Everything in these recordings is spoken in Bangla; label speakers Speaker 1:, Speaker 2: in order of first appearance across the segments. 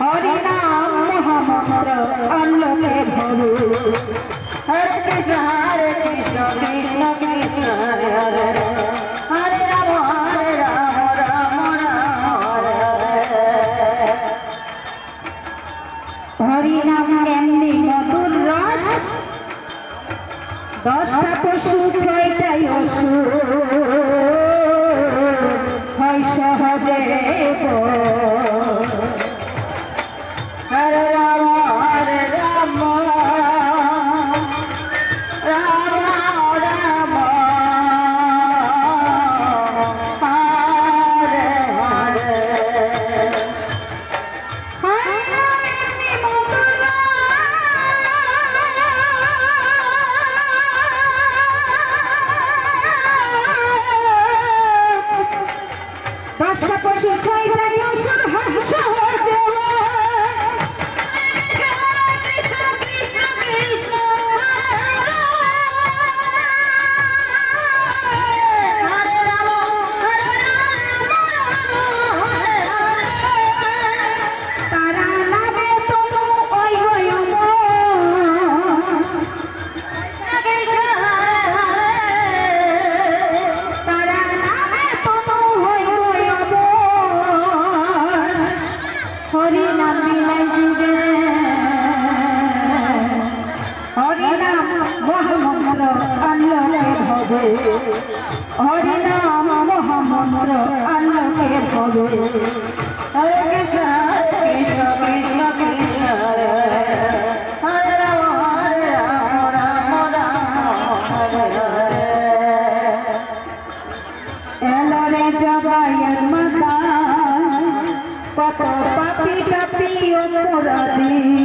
Speaker 1: হরি নাম মহামন্ত্র আলোকে ভরু কৃষ্ণ কৃষ্ণ কৃষ্ণ Yeah. কত পাপি টাপি অপরাধী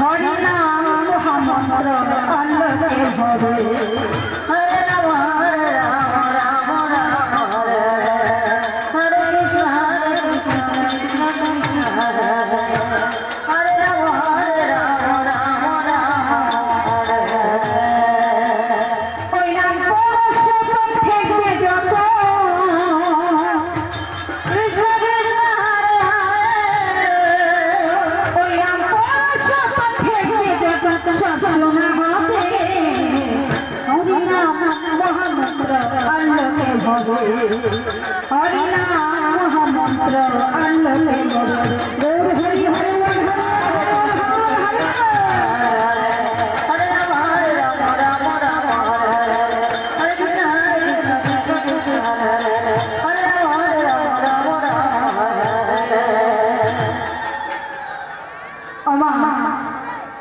Speaker 1: হরি নাম মহামন্ত্র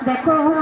Speaker 1: দেখো